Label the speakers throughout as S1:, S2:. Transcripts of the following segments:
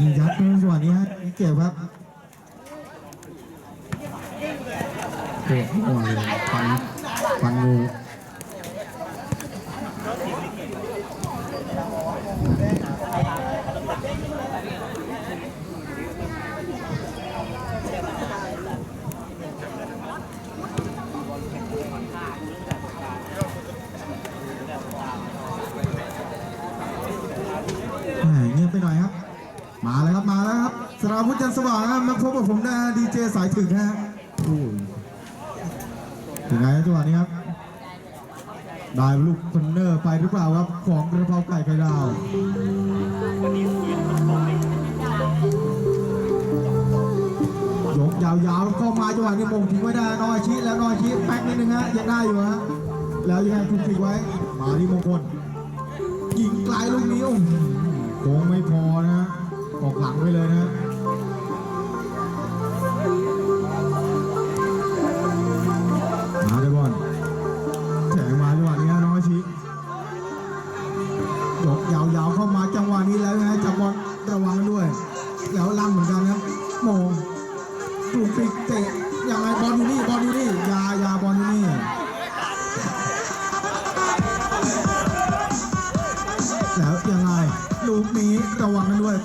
S1: ยิงยั
S2: ดนะจังหวนนี้ฮะเก็บครับโอ้โหฟันฟันงู แหม่เงียบไปหน่อยครับ มาแล้วครับ มา แล้วครับสราวุธจันทร์สว่างครับมาพบกับผมนะดีเจสายถึงฮะยถึงไงจังหวะนี้ครับได้ลูกคอนเนอร์ไปหรือเปล่าครับของกระเพราไก่ไข่ดาวยกยาวๆเข้ามาจังหวะนี้มงทิ้งไว้ได้นอยชิแล้วนอยชิแป๊กนิดนึงฮะยังได้อยู่ฮะแล้วยังไงถูกทิ้งไว้มาที่มงคลยิงไกลลูกนี้โอ้โหโค้งไม่พอนะฮะออกหลังไปเลยนะ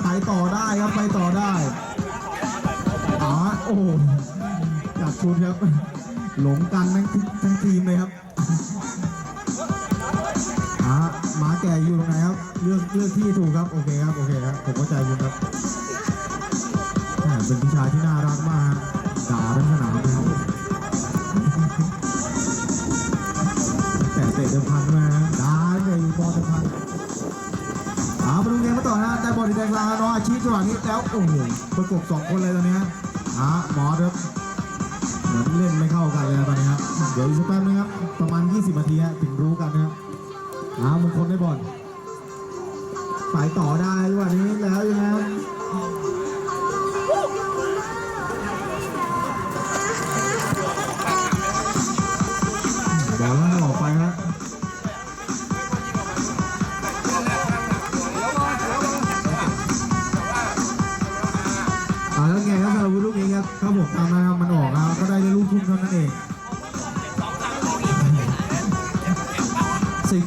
S2: ไปต่อได้ครับไปต่อได้อ๋อโอ้โหจากคุณครับ หลงกันทั้งทั้งทีมเลยครับอ่าหมาแก่อยู่ตรงไหนครับ เลือกเลือกที่ถูกครับ โอเคครับ โอเคครับ ผมเข้าใจคุณครับ นี้แล้วโอ้โหประกบสองคนเลยตอนนี้ฮะหาหมอครับเหมือนเล่นไม่เข้ากันเลยนะตอนนี้ครับเดี๋ยวอีกสักแป๊บนึงครับประมาณ 20นาทีฮะถึงรู้กันนะฮะฮามงคลได้บอลไปต่อได้จังหวะนี้แล้วยังไง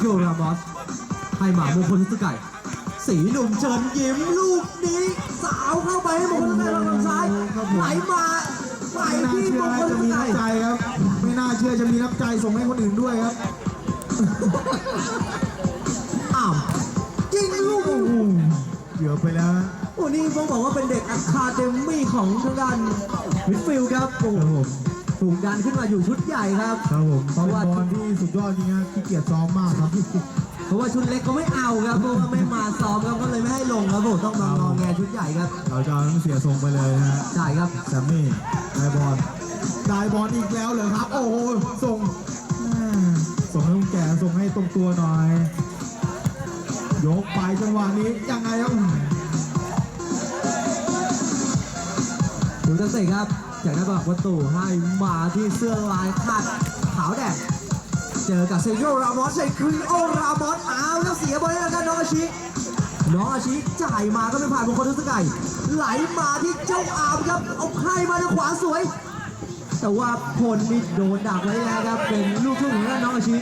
S3: ซิโกรามอสให้หมามงคลสไก่สีหนุ่มเชิญยิ้มลูกนี้ สาวเข้าไปให้มงคลสไก่ทางซ้ายไหลมาไหล
S2: ไม่น่า
S3: ที่
S2: เชื่
S3: ม
S2: อง
S3: คล
S2: จะ
S3: ส
S2: มี
S3: ไก่
S2: น้ำใจครับ ไม่น่าเชื่อจะมีน้ำใจส่งให้คนอื่นด้วยครับ
S3: อ้าวยิงลูก
S2: โอ้โหเกือบไปแล้วฮะ
S3: โอ้นี่ต้องบอกว่าเป็นเด็กอะคาเดมี่ของทางด้านมิดฟิลด์ครับโอ้
S2: ครับผม
S3: ถูกดันขึ้นมาอยู่ชุดใหญ่ครับ
S2: ครับผม
S3: เพ
S2: เพราะ
S3: ราะ
S2: ว่า
S3: ว่า
S2: บอลที่สุดยอดจริงครับขี้เกียจซ้อมมากครับ
S3: เพราะว่าชุดเล็กก็ไม่เอาครับเพราะว่าไม่มาซ้อมครับก็เลยไม่ให้ลงครับผมต้องมางอแงชุดใหญ่ครับ
S2: เราจะเอาต้องเสียทรงไปเลยนะฮะ
S3: ใช่ครับ
S2: แซมมี่ได้บอลได้บอลอีกแล้วเหรอครับ โอ้โหส่งแม่ส่งให้ลุงแก่ส่งให้ตรงตัวหน่อยยกไปจังหวะนี้ยังไงครับ
S3: ดูตั้งแต่ครับ จากนั้นบอกประตูให้มาที่เสื้อลายคาดขาวแดงเจอกับเซโยรามอสเซคริโอรามอสอ้าวแล้วเสียบอลให้ทางด้านน้องอาชิน้องอาชิจ่ายมาก็ไม่ผ่านมงคลทุสไก่ไหลมาที่เจ้าอามครับเอาให้มาทางขวาสวย แต่ว่าพลนี่โดนดักไว้แล้วครับเป็นลูกทุ่งของด้านน้องอาชิ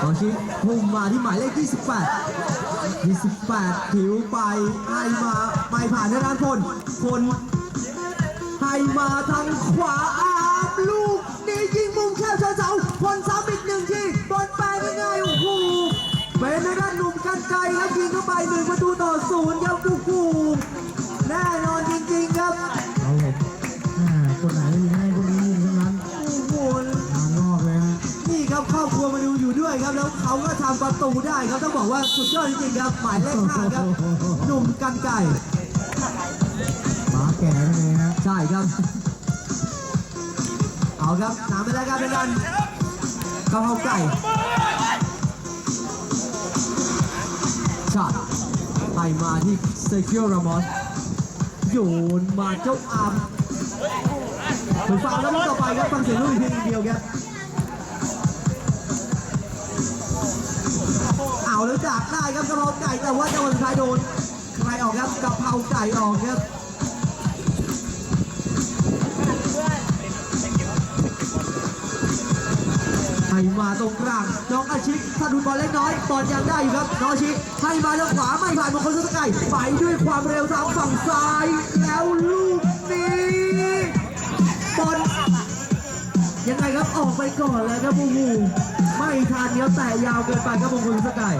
S3: น้องอาชิพุ่งมาที่หมายเลข 28 28ผิวไปให้มาไปผ่านทางด้านพลพลให้มาทางขวาอาบลูกนี่ยิงมุมแคบเสาพลซ้ำอีกหนึ่งทีบอลแปลงง่ายๆโอ้โหเป็นทางด้านหนุ่มกันไกลครับยิงเข้าไปหนึ่งประตูต่อศูนย์ครับ ตูได้ครับต้องบอกว่าสุดยอดจริงๆครับ หมายเลขห้าครับหนุ่มกันไก่
S2: หมาแก่นั่นเองฮะ
S3: ใช่ครับ เอาครับน้ำไปแล้วครับเป็นกันกะเพราไก่ช็อตไปมาที่เซคิโอรามอสโยนมาเจ้าอามถึงฟาวแล้วลูกต่อไปครับฟังเสียงลูกอีกเพียงเดียวครับาแล้วจากได้ครับกระเพราไก่แต่ว่าจังหวะสุดท้ายโดนใครออกครับกระเพราไก่ออกครับให้มาตรงกลางน้องอาชิถ้าดูบอลเล็กน้อยบอลยังได้อยู่ครับน้องอาชิให้มาทางขวาไม่ผ่านมงคลสุดไก่ไปด้วยความเร็วทางฝั่งซ้ายแล้วลูกนี้บอลยังไงครับออกไปก่อนแล้วครับบูบู ไม่ทันเดี๋ยวแต่ยาวเกินไปครับมงคลสกาย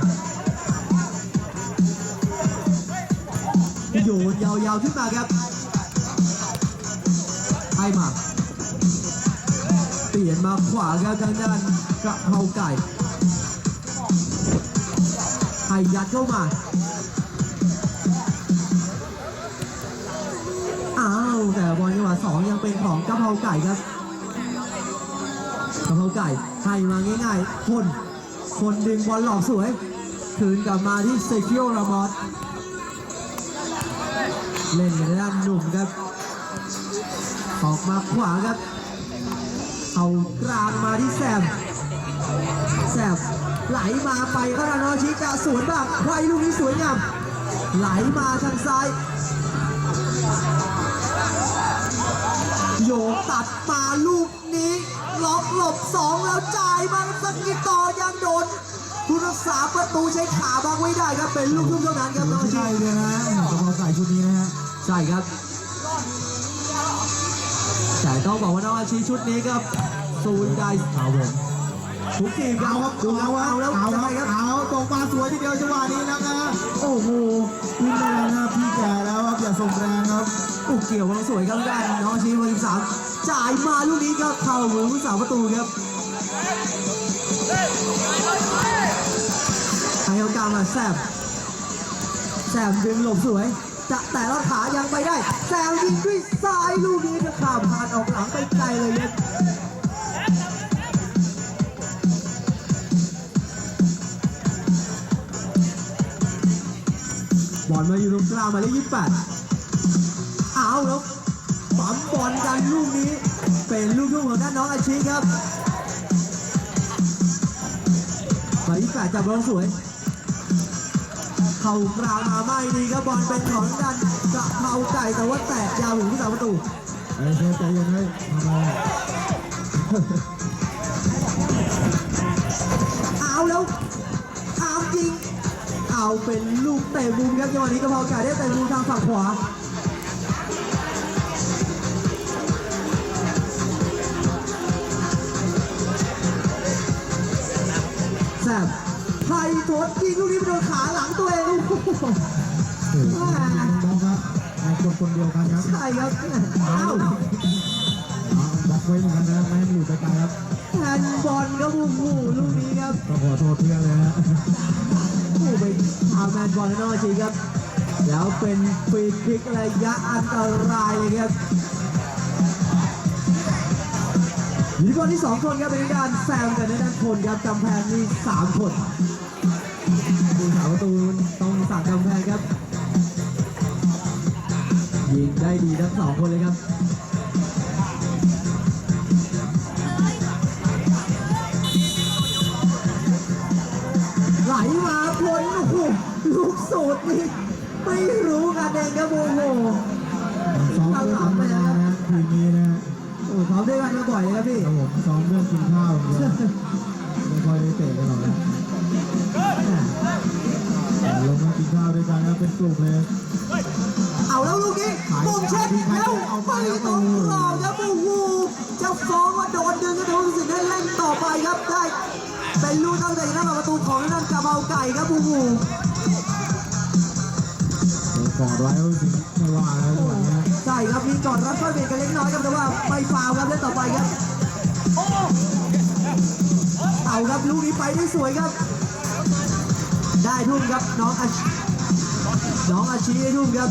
S3: โยนยาวๆขึ้นมาครับให้มาเปลี่ยนมาขวาครับทางด้านกระเพราไก่ให้ยัดเข้ามาอ้าวแต่บอลจังหวะสองยังเป็นของกระเพราไก่ครับกระเพราไก่ ให้มาง่ายๆ คน คนดึงบอลหลอกสวย คืนกลับมาที่เซคิโอรามอสเล่นกันในด้านหนุ่มครับ ออกมาขวาครับ เอากลางมาที่แซม แซมไหลมาไปก็รานอชิจะสวนบ้างไวลูกนี้สวยงาม ไหลมาทางซ้าย โยกตัดมาลูกนี้ ล็อกหลบสองแล้วจ่ายมาสกิดต่อยังโดนผู้รักษาประตูใช้ขาบังไว้ได้ครับเป็นลูกทุ่มเท่านั้นครับน้องอา
S2: ใช่
S3: ชี
S2: เลยนะกะเพราไก่ชุดนี้นะฮะ
S3: ใช่ครับ แต่ต้องบอกว่าน้องอาชีชุดนี้ครับซูนได้
S2: เอาผม
S3: ทุกทีมครั
S2: เอา
S3: บ
S2: ครับ
S3: ดู
S2: เอา
S3: เอา
S2: แล้
S3: แล้วว
S2: เอา
S3: ยัง
S2: ค
S3: ไง
S2: รับ
S3: ครับ
S2: เอาตกมาสวยทีเดียวจังหวะนี้นะครับโอ้โหขึ้นเลยนะครับพี่แก่แล้วครับอย่าส่งแรงครับ
S3: อุกเกี่ยววางสวยครับด้านน้องอาชีวันที่สาม จ่ายมาลูกนี้ก็เข้ามือผู้สาวประตูครับให้เอากลางมาแซมแซมดึงหลบสวย จะแต่ละขายังไปได้ แซมยิงด้วยซ้ายลูกนี้จะข้ามผ่านออกหลังไปไกลเลยครับบอลมาอยู่ตรงกลางมาเลขยี่สิบแปดเอาแล้ว บอลกันลูกนี้ เป็นลูกทุ่งของด้านน้องอาชีครับหมายเลขยี่แปดจับบอลสวย เข่ากราวมาไม่ดีครับบอลเป็นของดันกะเพราไก่แต่ว่าแตะยาวถึงผู้สาประตู
S2: ไอ้เชฟใจเย็นเลยทำไม
S3: เอาแล้วอามยิง เอาเป็นลูกเตะมุมครับจังหวะนี้กระเพราไก่ได้เตะมุมทางฝั่งขวา องโอ้โห
S2: โอ้โหน้องๆครับในคนคนเดียวกันครับ
S3: ใช่ครับเอ้า
S2: เอาบล็อกไว้เหมือนกันนะไม่ให้มันหลุดไปไกลครับ
S3: แทนบอลครับโอ้โหลูกนี้ครับ
S2: ต้องขอโทษเพื่อนเลยฮะ
S3: โอ้ไปทำแมนบอลนอกจริงครับ แล้วเป็นฟรีคิกระยะอันตรายเลยครับยิงบอลที่สองคนครับเป็นด้านแซมกับด้านคนครับกำแพงนี่สามคนผู้สาประ ตูต้องสั่งกำแพงครับ ยิงได้ดีทั้งสองคนเลยครับไหลมาพลโอ้โหลูกสูตรนี่ไม่รู้กันเองครับโอ้โห
S2: ซ้อมด้วยกันมานานนะทีมนี้นะ
S3: โอ้เขาได้กันมาบ่อยเลยครับพี่
S2: ครับผมซ้อมเรื่องกินข้าวอย่างเดียวไม่ค่อยได้เตะกันหรอก นะลงมากินข้าวด้วยกันนะเป็นกลุ่มเลย
S3: เอาแล้วลูกนี้บุกเช็ดแล้วไม่ต้องรอครับโอ้โหจะฟ้องว่าโดนดึงก็โดนสิทธิ์ได้เล่นต่อไปครับได้เป็นลูกตั้งแต่หน้าประตูของนั่นกระเบาไก่ครับโอ้โห
S2: กอดไว้ก็ไม่ว่าแล้วจังหวะนี้นะ
S3: ใช่ครับมีก่อนรับค่อยเบียดกันเล็กน้อยครับแต่ว่าไม่ฟาวครับเล่นต่อไปครับเอาครับลูกนี้ไปได้สวยครับ ได้ทุ่มครับน้องอาชี น้องอาชีรุ่งครับ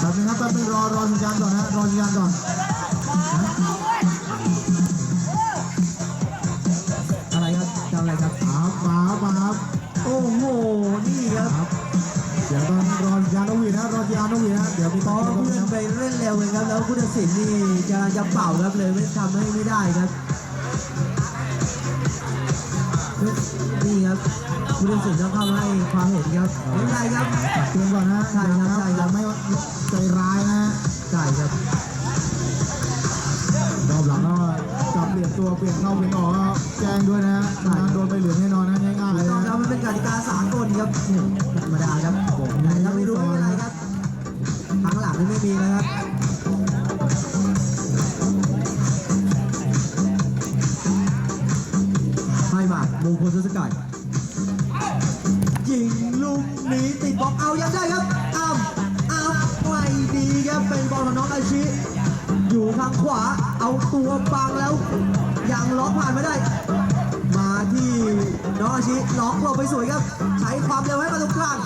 S2: แป๊บนึงครับแป๊บนึงรอรอสัญญาณก่อนนะรอสัญญาณก่อน
S3: อะไรครับทำอะไรครับ
S2: ป๊าป๊าป๊าบ
S3: โอ้โห
S2: นี่
S3: คร
S2: ับเดี๋ยวตอนรอสัญญาณนวีนะรอ
S3: สัญญาณนวีนะเดี๋
S2: ยวมีต่อเพื่อน
S3: ไปเล่นเร็วเลยครับแล้วผู้ตัดสินนี่จะจะเป่าครับเลยไม่ทำให้ไม่ได้ครับ ผู้ตัดสินต้องเข้ามาให้ความเห็นครับไม่เป็นไรครับ
S2: ตักเตือนก่อนนะ
S3: ใช่ครับใช่ครับ
S2: ยังไม่ใจร้ายนะ
S3: ใช่ครับ
S2: รอบหลังก็จับเปลี่ยนตัวเปลี่ยนเข้าเปลี่ยนออกก็แจ้งด้วยนะไม่งั้นโดนไปเหลืองแน่นอนนะง่ายๆเลย
S3: ต้อง
S2: นะ
S3: ครับมันเป็นกติกาสากลครับเนี่ยธรรมดาครับแต่ถ้าไม่รู้ไม่เป็นไร เอาตัวบังแล้ว ยังล็อกผ่านไม่ได้ มาที่น้องอาชิล็อกหลบไปสวยครับ ใช้ความเร็วให้มาตรงกลาง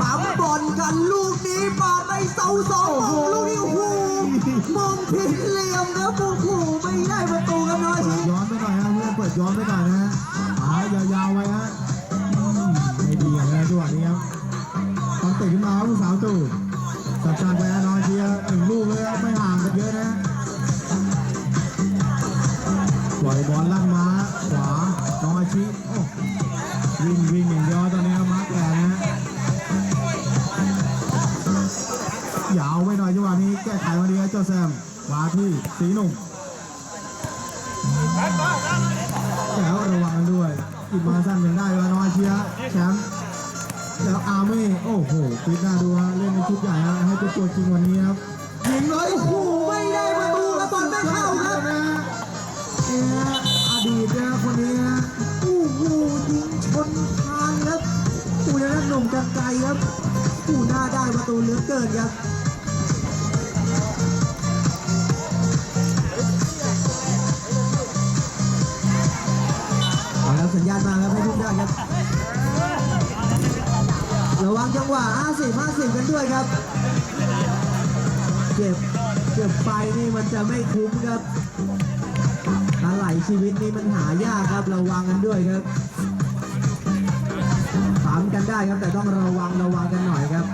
S3: ปั๊มบอลกันลูกนี้มาในเสาสองมงลูกนี้โอ้โหมงผิดเหลี่ยมครับโอ้โหไม่ได้ประตูครับน้องอา
S2: เปิ
S3: ชิ
S2: ดย้อนไปหน่อยฮะเพื่อนเปิดย้อนไปหน่อยนะฮะหายาวๆไว้ฮะอืมไม่ดีอย่างนี้จังหวะนี้ครับต้องติดขึ้นมาครับผู้สาวตู่สัญชาติไปนะน้องเชียร์หนึ่งลูกเลยครับไม่ห่างกันเยอะนะ บอลลั่นมาขวาน้องอาชิโอ้วิ่งวิ่งอย่างเดียวตอนนี้ครับมาแกนนะยาวไปหน่อยจังหวะนี้แก้ไขมาดีครับเจ้าแซมมาที่สีหนุ่มแล้วระวังกันด้วยอีกมาสั้นยังได้เวลาน้อยเชียแชมป์แล้วอาร์มี่โอ้โหฟิตหน้าดูฮะเล่นในชุดใหญ่ฮะให้เป็นตัวจริงวันนี้ครับยิงเลย
S3: โอ้โห
S2: นี่ยอดีตนะคนนี้ฮะ
S3: โอ้โหยิงชนคานครับอู้ยนั่นหนุ่มกันไกลครับอู้หน้าได้ประตูเหลือเกินครับเอาครับสัญญาณมาครับให้ทุกท่านครับระวังจังหวะ 50 50 กันด้วยครับเจ็บเจ็บไปนี่มันจะไม่คุ้มครับ อะไรชีวิตนี้มันหายากครับระวังกันด้วยครับถามกันได้ครับแต่ต้องระวังระวังกันหน่อยครับ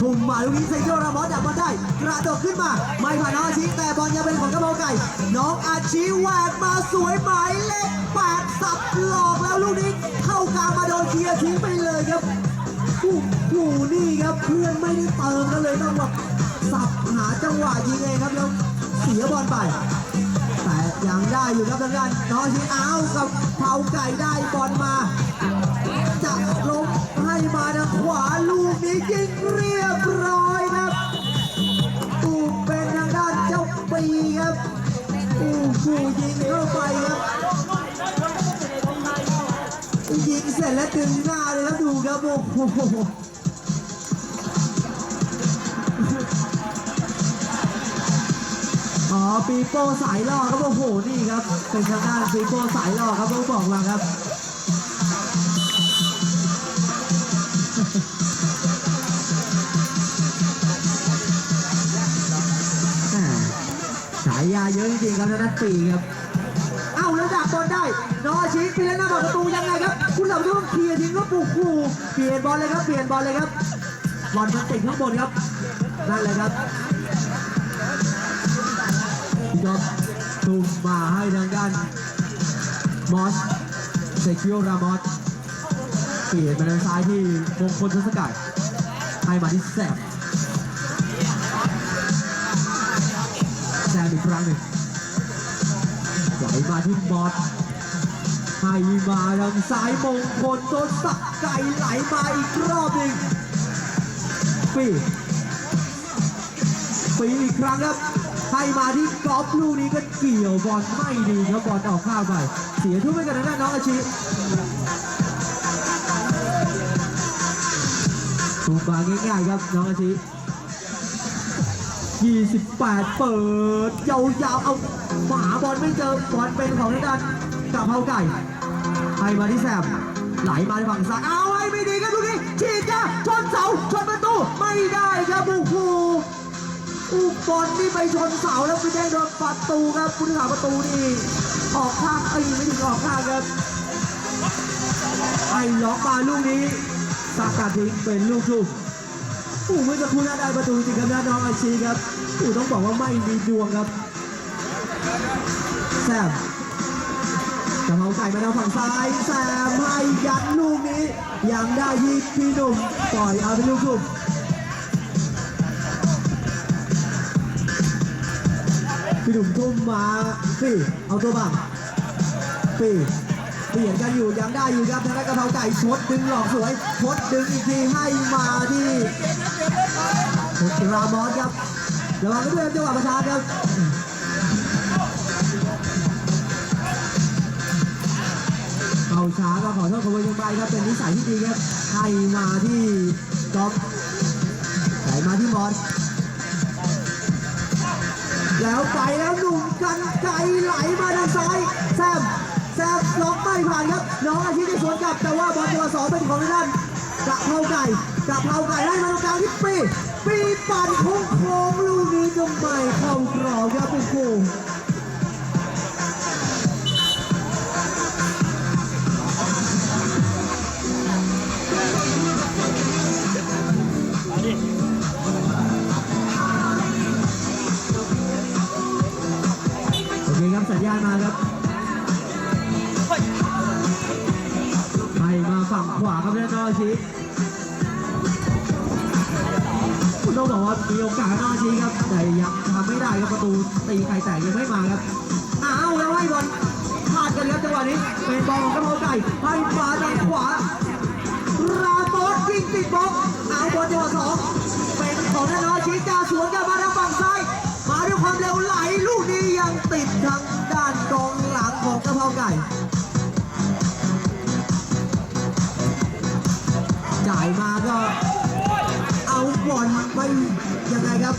S3: ทุ่มมาลูกนี้เซโยรามอสดับบอลได้ กระโดดขึ้นมา ไม่ผ่านน้องอาชีแต่บอลยังเป็นของกระโปรงไก่ น้องอาชีแหวกมาสวยหมายเลขแปดสับหลอกแล้วลูกนี้เข้ากลางมาโดนเคลียร์ทิ้งไปเลยครับ อ้โหนี่ครับเพื่อนไม่ได้เติมกันเลยต้องแบบสับหาจังหวะยิงเองครับแล้วเสียบอลไป แต่ยังได้อยู่ครับทางด้านน้องอาชีอ้าวกับเผาไก่ได้บอลมา จะลงให้มาทางขวาลูกนี้ยิงเรียบร้อยครับอูเป็นทางด้านเจ้าปีครับอูฟูยิงเข้าไปครับยิงเสร็จแล้วดึงหน้าเลยครับดูครับโอ้โห อ๋อปีโป้สายล่อครับโอ้โหนี่ครับเป็นทางด้านปีโป้สายล่อครับต้องบอกมาครับแหม่ฉายาเยอะจริงๆครับทางด้านปีครับเอ้าแล้วดักบอลได้นอชิปีแล้วหน้าบอกประตูยังไงครับ คุณเหล่าต้องเคลียร์ทิ้งก็ปลุกคู่เปลี่ยนบอลเลยครับเปลี่ยนบอลเลยครับบอลมันติดข้างบนครับนั่นเลยครับ พี่ก๊อฟทุ่มมาให้ทางด้านมอสเซคิโอรามอสเปลี่ยนมาทางซ้ายที่มงคลทศกัยให้มาที่แซมแซมอีกครั้งหนึ่งไหลมาที่บอสให้มาทางซ้ายมงคลโดนสักไก่ไหลมาอีกรอบหนึ่งปีปีอีกครั้งครับ ให้มาที่กอล์ฟลูกนี้ก็เกี่ยวบอลไม่ดีครับบอลออกข้างไป เสียทุ่มไปกันทางด้านน้องอาชีถูกมาง่ายๆครับน้องอาชี28 เปิดยาวๆเอาหมาบอลไม่เจอบอลเป็นของทางด้านกับเฮาไก่ให้มาที่แซมไหลมาฝั่งซ้ายเอาไว้ไม่ดีครับลูกนี้ฉีดจ้าชนเสาชนประตูไม่ได้ครับโอ้โห อุบอลนี่ไปชนเสาแล้วไปได้โดนประตูครับผู้รักษาประตูนี่ออกข้างเอ้ยไม่ถึงออกข้างครับล็อกมาลูกนี้สากัดทิ้งเป็นลูกทุ่มโอ้เมื่อสักครู่น่าได้ประตูจริงครับนะน้องอาชีครับโอ้ต้องบอกว่าไม่มีดวงครับแซมกระเพราไก่มาทางฝั่งซ้ายแซมให้ยัดลูกนี้ยังได้ที่พี่หนุ่มปล่อยเอาเป็นลูกทุ่ม พี่หนุ่มทุ่มมาปีเอาตัวบังปีเปลี่ยนกันอยู่ยังได้อยู่ครับทางด้านกะเพราไก่ชดดึงหลอกสวยชดดึงอีกทีให้มาที่รามอสครับระวังด้วยจังหวะประชาครับเอาช้าก็ขอโทษขบวนยังไปครับเป็นนิสัยที่ดีครับให้มาที่ก๊อฟไหลมาที่มอส แล้วไปแล้วหนุ่มกันไกลไหลมาทางซ้ายแซมแซมล็อกไม่ผ่านครับ น้องอาทิตย์ได้สวนกลับ แต่ว่าบอลตัวสองเป็นของด้านกะเพราไก่กะเพราไก่ได้มาตรงกลางที่ปีปีปั่นโค้งลูกนี้จงไม่เข้ากรอบครับโอ้โห มาครับให้มาฝั่งขวาครับเล่นน้องอาทิตย์คุณต้องบอกว่ามีโอกาสนองอาทิครับแต่ยังทำไม่ได้ครับประตูตีไข่แตกยังไม่มาครับอ้าวแล้วให้บอลพลาดกันครับจังหวะนี้เป็นบอลของกระเพราไก่ให้มาทางขวาราโมสยิงติดบล็อกเอาบอลจังหวะสองเป็นของนานาชิกาสวนกลับมาทางฝั่งซ้ายมาด้วยความเร็วไหลลูกนี้ยังติดทางานกองหลังของกระเพราไก่ จ่ายมาก็ เอาบอลไปยังไงครับ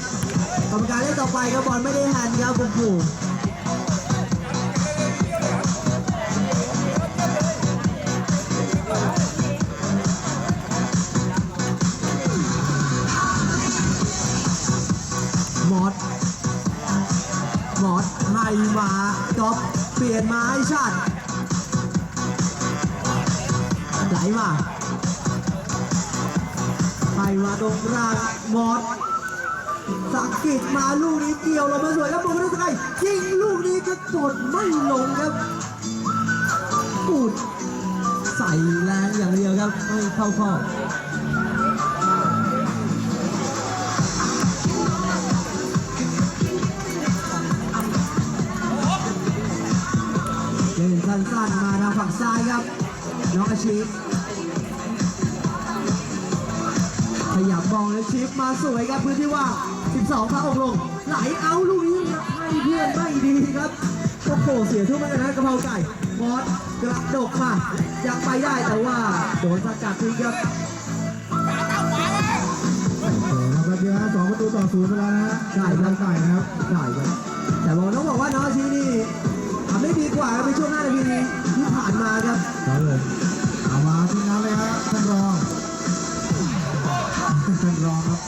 S3: กรรมการเล่นต่อไปครับบอลไม่ได้แฮนครับคุณผู้ มาก๊อปเปลี่ยนมาให้ชาติไหลมาให้มาตรงกลางมอสสักกิดมาลูกนี้เกี่ยวลงมาสวยแล้วบุกมาด้วยสกายยิงลูกนี้ก็กดไม่ลงครับปูดใส่แรงอย่างเดียวครับไม่เข้าข้อ น้องอาชีพขยับบอลแล้วชิปมาสวยครับพื้นที่ว่าง12พระองค์ลง ไหลเอาลูกนี้ให้เพื่อนไม่ดีครับโอ้โหเสียทุ่มเมือนกันนะกระเพราไก่มอสกระดกมายังไปได้แต่ว่าโดนสกัดทิ้งครับ
S2: โอ้โหแล้วก็เดียวนะสองประตูต่อศูนย์ไปแล้วนะ
S3: ใช่ครับ
S2: ไก่นะครับ
S3: ได้ครับแต่บอกต้องบอกว่าน้องอาชีนี่ ได้ดีกว่าครับในช่วงหน้านาทีที่ผ่านมาครับ
S2: ครับผมเอามาที่นั้นเลยฮะท่านรองท่านรองครับ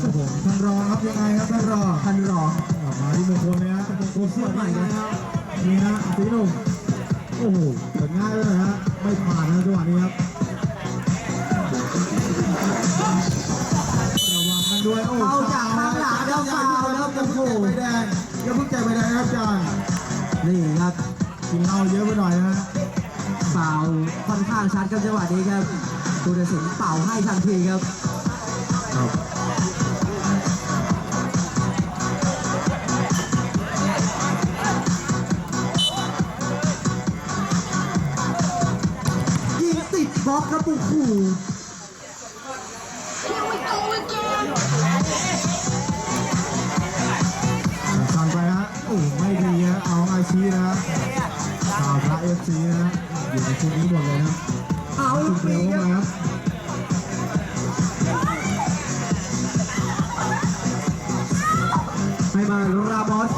S2: ครับผมท่านรองครับยังไงครับท่านรอง
S3: ทันรอง
S2: เอามาที่มงคลเลยฮะมงคลเสื้อใหม่นะครับนี่ฮะสีหนุ่มโอ้โหเปิดง่ายเลยนะฮะไม่ผ่านนะจังหวะนี้ครับระวังกันด้วยโอ้
S3: เอาจากข้างหลังแล้วฟาวแล้ว
S2: อย่า
S3: โอ้
S2: เพิ่ง
S3: โห
S2: ใจใบแดงอย่าเพิ่งใจใบแดงครับอาจารย์
S3: นี่ครับ
S2: กินเหล้าเยอะไปหน่อยนะ
S3: ฟาวค่อนข้างชัดครับจังหวะนี้ครับตูเสินเป่าให้ทันทีครับ
S2: ครับ
S3: ยิงติดบล็อกครับปุ๊ขู่
S2: ฮะเอาอาชีนะข่าวพระเอฟซีนะอยู่ในชุดนี้หมดเลยนะ
S3: เอา
S2: ชุด
S3: ปี
S2: เดียว
S3: ค
S2: เข้า
S3: รับ
S2: มาครับ
S3: ให้มารามอส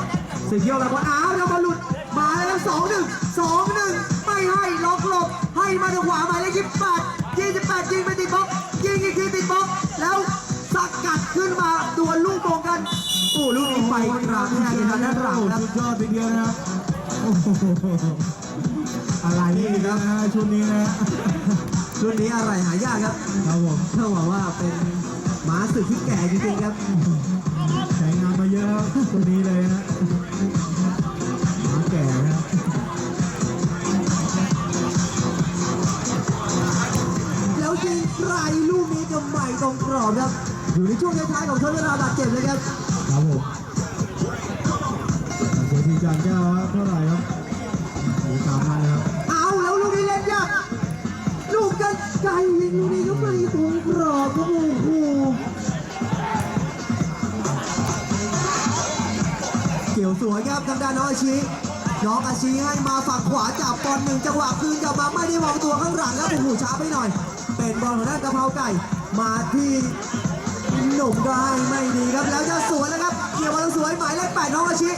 S3: สิเกียวรามอสอ้าวแล้วบอลหลุดมาแล้วสองหนึ่งสองหนึ่งไม่ให้ล็อกหลบให้มาทางขวาหมายเลขยี่สิบแปดยี่สิบแปดยิงไปติดบล็อกยิงอีกทีติดบล็อกแล้วสกัดขึ้นมาดวลลูกโป่งกัน โอ้ลูกนี้ไปกลางแทนทางด้านหลังครับ
S2: สุดยอดทีเดียวนะครับโอ้โหอะไรนี่นะฮะชุดนี้นะชุ
S3: รุ่นนี้อะไรหายากครับ
S2: ครับผม
S3: ต้องบอกว่าเป็นม้าศึกที่แก่จริงๆครับ
S2: ใช้งานมาเยอะครับตัวนี้เลยนะหมาแก่นะ
S3: แล้วยิงไกลลูกนี้กับใหม่ตรงกรอบครับอยู่ในช่วงท้ายๆของทศเวลาบาดเจ็บเลยครับ
S2: เสียทีจันก็เท่าไหร่ครับโอ้ตามมาเลยครับ
S3: เอาแล้วลูกนี้เล่นยากลูกกันไกลยิงลูกนี้ก็ไม่ตรงกรอบครับโอ้โหเกี่ยวสวยครับทางด้านน้องอาชีน้องอาชีให้มาฝั่งขวาจับบอลหนึ่งจังหวะคืนกลับมาไม่ได้มองตัวข้างหลังครับโอ้โหช้าไปหน่อย เป็นบอลของด้านกะเพราไก่ มาที่หนุ่มก็ให้ไม่ดีครับแล้วจะสวนแล้วครับ เกี่ยวบอลสวยหมายเลขแปดน้องอาชี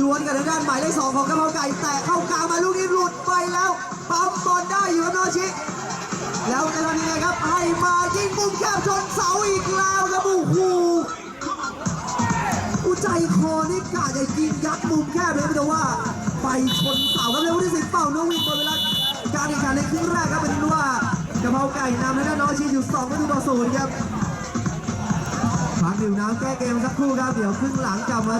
S3: ดวลกับทางด้านหมายเลขสองของกะเพราไก่แต่เข้ากลางมาลูกนี้หลุดไปแล้วปั๊มบอลได้อยู่ครับน้องชีแล้วจะทำยังไงครับให้มายิงมุมแคบชนเสาอีกแล้วครับโอ้โหอุใจคอนี่กะจะยิงยัดมุมแคบเลยไม่แต่ว่าไปชนเสาครับเร็วที่สิบเป่าน้องวินหมดเวลาการแข่งขันในครึ่งแรกครับเป็นว่ากะเพราไก่นำในด้านน้องชีอยู่2ประตูต่อศูนย์ครับพักดื่มน้ำแก้เกมสักครู่ครับเดี๋ยวครึ่งหลังกลับมา